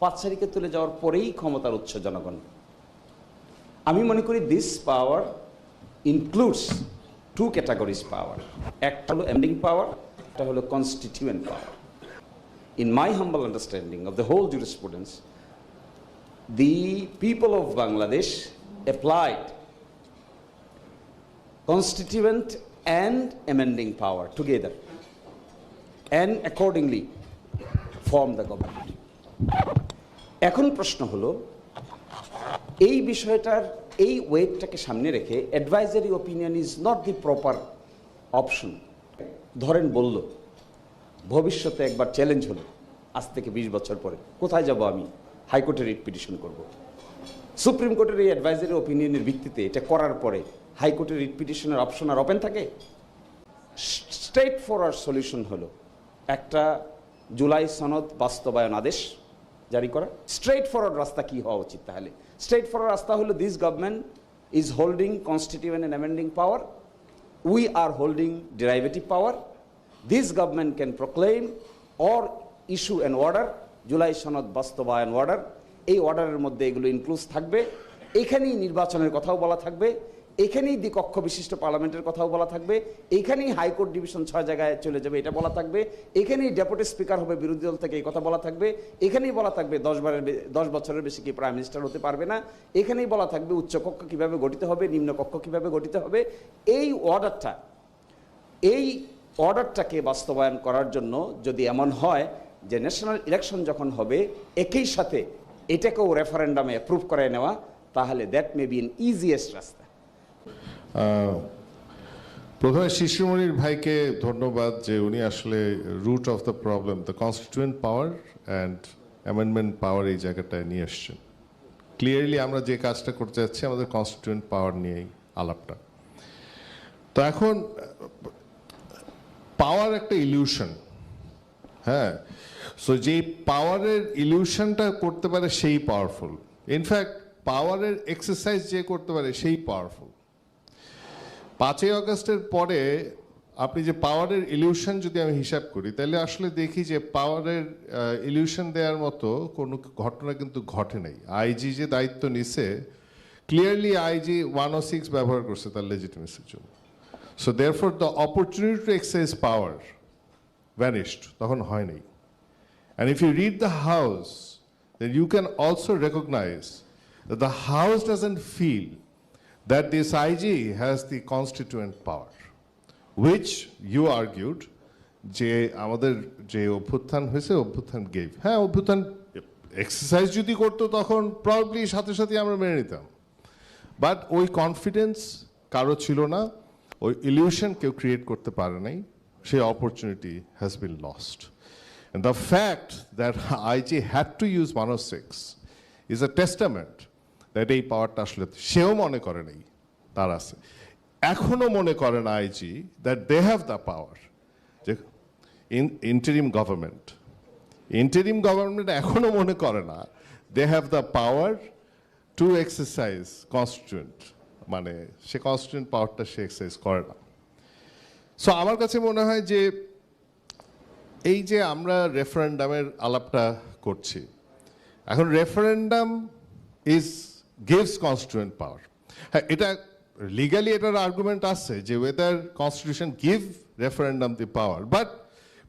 পাঁচারিকে তুলে যাওয়ার পরেই ক্ষমতার উৎস জনগণ। আমি মনে করি this power includes two categories power একটা হলো এমডিং পাওয়ার একটা হলো constituent power in my humble understanding of the whole jurisprudence the people of Bangladesh applied constituent and amending power together and accordingly form the government এখন প্রশ্ন হলো, এই বিষয়টার, এই ওয়েটটাকে সামনে রেখে advisory opinion is not the proper option ধরেন বলল, ভবিষ্যতে একবার চ্যালেঞ্জ হলো, আজ থেকে বিশ বছর পরে, কোথায় যাব আমি? হাইকোর্টে রিট পিটিশন করব। সুপ্রিম কোর্টের এই অ্যাডভাইজারি ওপিনিয়নের ভিত্তিতে এটা করার পরে হাইকোর্টের রিট পিটিশনের অপশন আর ওপেন থাকে? স্ট্রেট ফরওয়ার্ড সলিউশন হলো, একটা জুলাই সনদ বাস্তবায়ন আদেশ জারি করা। স্ট্রেট ফরওয়ার্ড রাস্তা কি হওয়া উচিত তাহলে? স্ট্রেট ফরওয়ার্ড রাস্তা হলো this government is holding constituent and amending power we are holding derivative power this government can proclaim or issue an order July সনদ বাস্তবায়ন অর্ডার এই অর্ডারের মধ্যে এগুলো ইনক্লুজ থাকবে। এখানেই নির্বাচনের কথাও বলা থাকবে। এখানেই দ্বিকক্ষ বিশিষ্ট পার্লামেন্টের কথাও বলা থাকবে, এখানেই হাইকোর্ট ডিভিশন ছয় জায়গায় চলে যাবে, এটা বলা থাকবে, এখানেই ডেপুটি স্পিকার হবে বিরোধী দল থেকে এই কথা বলা থাকবে, এখানেই বলা থাকবে দশ বারের দশ বছরের বেশি কি প্রাইম মিনিস্টার হতে পারবে না, এখানেই বলা থাকবে উচ্চকক্ষ কীভাবে গঠিত হবে, নিম্নকক্ষ কীভাবে গঠিত হবে, এই অর্ডারটা, এই অর্ডারটাকে বাস্তবায়ন করার জন্য যদি এমন হয় যে ন্যাশনাল ইলেকশন যখন হবে, একই সাথে এটাকেও রেফারেন্ডামে অ্যাপ্রুভ করে নেওয়া, তাহলে that may be an easiest রাস্তা। প্রথমে শিশুমণির ভাইকে ধন্যবাদ যে উনি আসলে root of the problem the constituent power and amendment power এই জায়গাটায় নিয়ে এসছেন। ক্লিয়ারলি আমরা যে কাজটা করতে যাচ্ছি, আমাদের কনস্টিটিউয়েন্ট পাওয়ার নিয়েই আলাপটা। তো এখন পাওয়ার একটা ইলিউশন হ্যাঁ সো যে পাওয়ারের ইলিউশনটা করতে পারে, সেই পাওয়ারফুল ইনফ্যাক্ট পাওয়ারের এক্সারসাইজ যে করতে পারে, সেই পাওয়ারফুল পাঁচই আগস্টের পরে আপনি যে পাওয়ারের ইলিউশন যদি আমি হিসাব করি তাহলে আসলে দেখি যে পাওয়ারের ইলিউশন দেওয়ার মতো কোনো ঘটনা কিন্তু ঘটে নাই। আইজি যে দায়িত্ব নিছে clearly IG one O six ব্যবহার করছে তার লেজিটিমেসির জন্য। So therefore the opportunity to exercise power vanished তখন হয় নাই। And if you read the House, then you can also recognize the House doesn't feel that this IG has the constituent power, which you argued যে আমাদের যে অভ্যুত্থান হয়েছে অভ্যুত্থান gave হ্যাঁ অভ্যুত্থান এক্সারসাইজ যদি করতো তখন প্রবলি সাথে সাথে আমরা মেনে নিতাম। বাট ওই কনফিডেন্স কারও ছিল না ওই ইলিউশন কেউ ক্রিয়েট করতে পারে নাই সেই opportunity has been lost And the fact that IG had to use 106 is a that এই পাওয়ারটা আসলে সেও মনে করে নেই, তার আছে। এখনও মনে করে না IG that they have the power যে ইন্টারিম গভর্নমেন্ট ইন্টারিম গভর্নমেন্ট এখনও মনে করে না they have the power to exercise constituent মানে সে কনস্টিটিউয়েন্ট পাওয়ারটা সে এক্সারসাইজ করে না। সো আমার কাছে মনে হয় যে এই যে আমরা রেফারেন্ডামের আলাপটা করছি, এখন রেফারেন্ডাম ইজ কনস্টিটিউয়েন্ট পাওয়ার হ্যাঁ এটা লিগালি এটার আর্গুমেন্ট আছে যে whether constitution give referendum the power but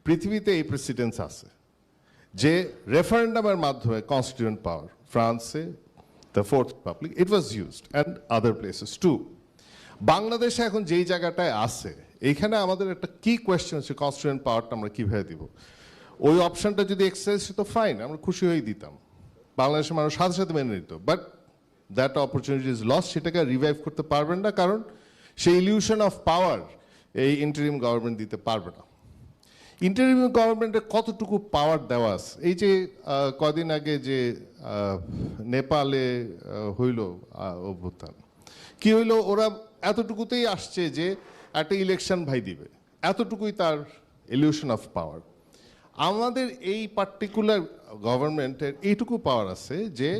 পৃথিবীতে এই প্রেসিডেন্স আছে যে রেফারেন্ডামের মাধ্যমে কনস্টিটিউয়েন্ট পাওয়ার ফ্রান্সে the fourth republic it was used and other places to বাংলাদেশে এখন যেই জায়গাটায় আছে এইখানে আমাদের একটা কি কোয়েশ্চেন হচ্ছে কনস্টিটিউয়েন্ট পাওয়ারটা আমরা কীভাবে দিব? ওই অপশনটা যদি এক্সারসাইজ হতো ফাইন আমরা খুশি হয়েই দিতাম। বাংলাদেশের মানুষ সাথে সাথে মেনে নিত but that opportunity is loss সেটাকে রিভাইভ করতে পারবেন না, কারণ সেই ইলিউশন অফ পাওয়ার এই ইন্টারিম গভর্নমেন্ট দিতে পারবে না। ইন্টারিম গভর্নমেন্টের কতটুকু পাওয়ার দেওয়া আছে? এই যে কদিন আগে যে নেপালে হইল অভ্যুত্থান। কি হইল? ওরা এতটুকুতেই আসছে যে, একটা ইলেকশন ভাই দিবে। এতটুকুই তার ইলিউশন অফ পাওয়ার আমাদের এই পার্টিকুলার গভর্নমেন্টের এইটুকু পাওয়ার আছে যে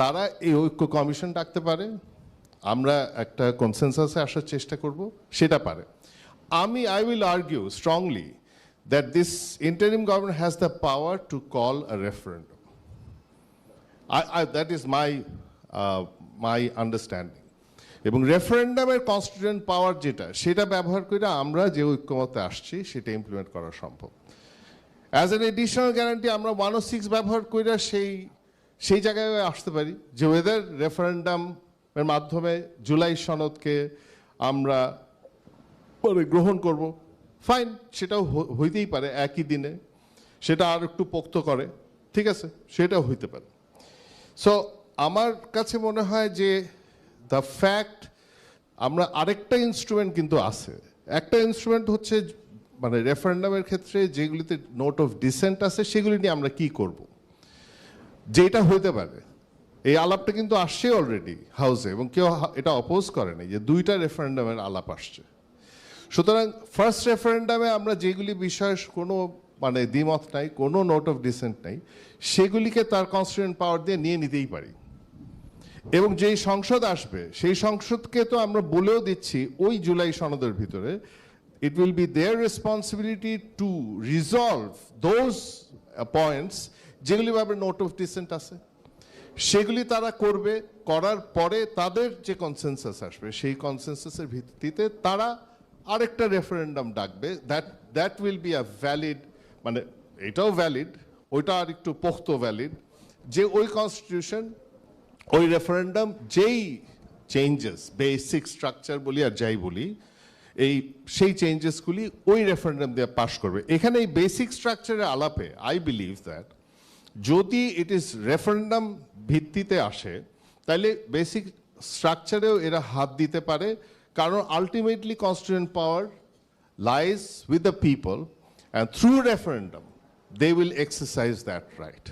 তারা এই ঐক্য কমিশন ডাকতে পারে, আমরা একটা কনসেনসাসে আসার চেষ্টা করব, সেটা পারে। আমি I will argue strongly that this interim government has the power to call a referendum that is my my understanding এবং রেফারেন্ডামের কনস্টিটিউয়েন্ট পাওয়ার যেটা, সেটা ব্যবহার করে আমরা যে ঐক্যমতে আসছি, সেটা ইমপ্লিমেন্ট করা সম্ভব। অ্যাজ এন এডিশনাল গ্যারান্টি আমরা ওয়ান ও সিক্স ব্যবহার করে সেই সেই জায়গায় আসতে পারি যে ওয়েদার রেফারেন্ডামের মাধ্যমে জুলাই সনদকে আমরা পরে গ্রহণ করব। ফাইন সেটাও হইতেই পারে একই দিনে। সেটা আর একটু পোক্ত করে, ঠিক আছে? সেটাও হইতে পারে। সো আমার কাছে মনে হয় যে দ্য ফ্যাক্ট আমরা আরেকটা ইনস্ট্রুমেন্ট কিন্তু আছে। একটা ইনস্ট্রুমেন্ট হচ্ছে মানে রেফারেন্ডামের ক্ষেত্রে যেগুলিতে নোট অফ ডিসেন্ট আছে, সেগুলি নিয়ে আমরা কি করব? যেটা হইতে পারে, এই আলাপটা কিন্তু আসছে অলরেডি হাউসে এবং কেউ এটা অপোজ করে নাই যে দুইটা রেফারেন্ডামের আলাপ আসছে। সুতরাং ফার্স্ট রেফারেন্ডামে আমরা যেগুলি বিষয়ে কোনো মানে দ্বিমত নাই, কোনো নোট অফ ডিসেন্ট নাই, সেগুলিকে তার কনস্টিটিউন্ট পাওয়ার দিয়ে নিয়ে নিতেই পারি। এবং যেই সংসদ আসবে, সেই সংসদকে তো আমরা বলেও দিচ্ছি ওই জুলাই সনদের ভিতরে it will be their responsibility to resolve those points যেগুলি ভাবে নোট অফ ডিসেন্ট আছে, সেগুলি তারা করবে, করার পরে তাদের যে কনসেনসাস আসবে, সেই কনসেনসাসের ভিত্তিতে তারা আরেকটা রেফারেন্ডাম ডাকবে that that will be a valid মানে এটাও ভ্যালিড ওইটা আর একটু পোক্ত ভ্যালিড যে ওই কনস্টিটিউশন ওই রেফারেন্ডাম যেই চেঞ্জেস বেসিক স্ট্রাকচার বলি আর যাই বলি, এই সেই চেঞ্জেসগুলি ওই রেফারেন্ডাম দিয়ে পাশ করবে। এখানে এই বেসিক স্ট্রাকচারের আলাপে আই বিলিভ দ্যাট যদি ইট ইজ রেফারেন্ডাম ভিত্তিতে আসে তাহলে বেসিক স্ট্রাকচারেও এরা হাত দিতে পারে, কারণ ultimately constituent power lies with the people and through referendum, they will exercise that right.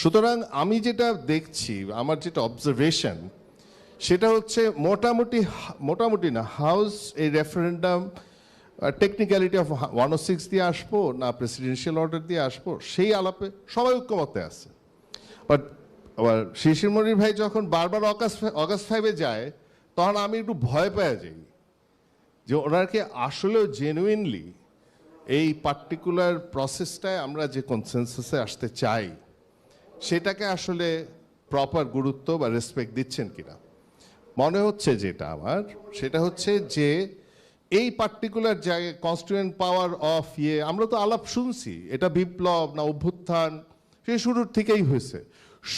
সুতরাং আমি যেটা দেখছি, আমার যেটা অবজারভেশন সেটা হচ্ছে মোটামুটি মোটামুটি না হাউস এই referendum technicality of one O six দিয়ে আসব, না প্রেসিডেন্সিয়াল অর্ডার দিয়ে আসব, সেই আলাপে সবাই ঐক্যমতে আছে। বাট আবার শিশির মনির ভাই যখন বারবার অগাস্ট অগাস্ট ফাইভে যায়, তখন আমি একটু ভয় পেয়ে যাই যে ওনাকে আসলেও জেনুইনলি এই পার্টিকুলার প্রসেসটায় আমরা যে কনসেনসাসে আসতে চাই, সেটাকে আসলে প্রপার গুরুত্ব বা রেসপেক্ট দিচ্ছেন কিনা? মনে হচ্ছে যেটা আমার, সেটা হচ্ছে যে এই পার্টিকুলার জায়গায় কনস্টিটিউয়েন্ট পাওয়ার অফ ইয়ে আমরা তো আলাপ শুনছি, এটা বিপ্লব না অভ্যুত্থান, সে শুরুর থেকেই হয়েছে।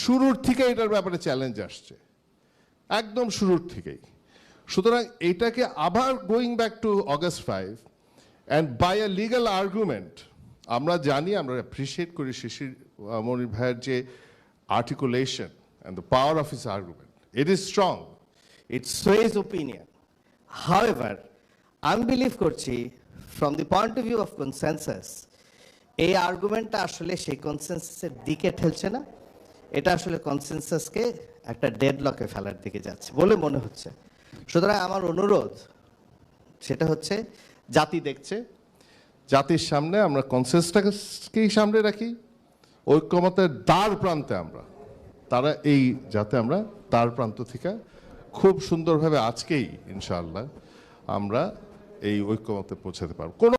শুরুর থেকে এটার ব্যাপারে চ্যালেঞ্জ আসছে। একদম শুরুর থেকেই। সুতরাং এটাকে আবার going back to August five and by a legal argument আমরা জানি, আমরা অ্যাপ্রিসিয়েট করি শিশির মনির ভাইয়ের যে articulation and the power of his argument it is strong It sways opinion. আমি বিলিভ করছি from the point of view of consensus এই আর্গুমেন্টটা আসলে সেই কনসেনসাসের দিকে ঠেলছে না। এটা আসলে কনসেনসাসকে একটা ডেডলকে ফেলার দিকে যাচ্ছে বলে মনে হচ্ছে। সুতরাং আমার অনুরোধ সেটা হচ্ছে, জাতি দেখছে, জাতির সামনে আমরা কনসেন্সটাকেই সামনে রাখি, ঐক্যমতের দ্বার প্রান্তে আমরা, তারা এই যাতে আমরা দ্বার প্রান্ত থেকে খুব সুন্দরভাবে আজকেই, ইনশাআল্লাহ, আমরা এই ঐক্যমতে পৌঁছাতে পারব। কোনো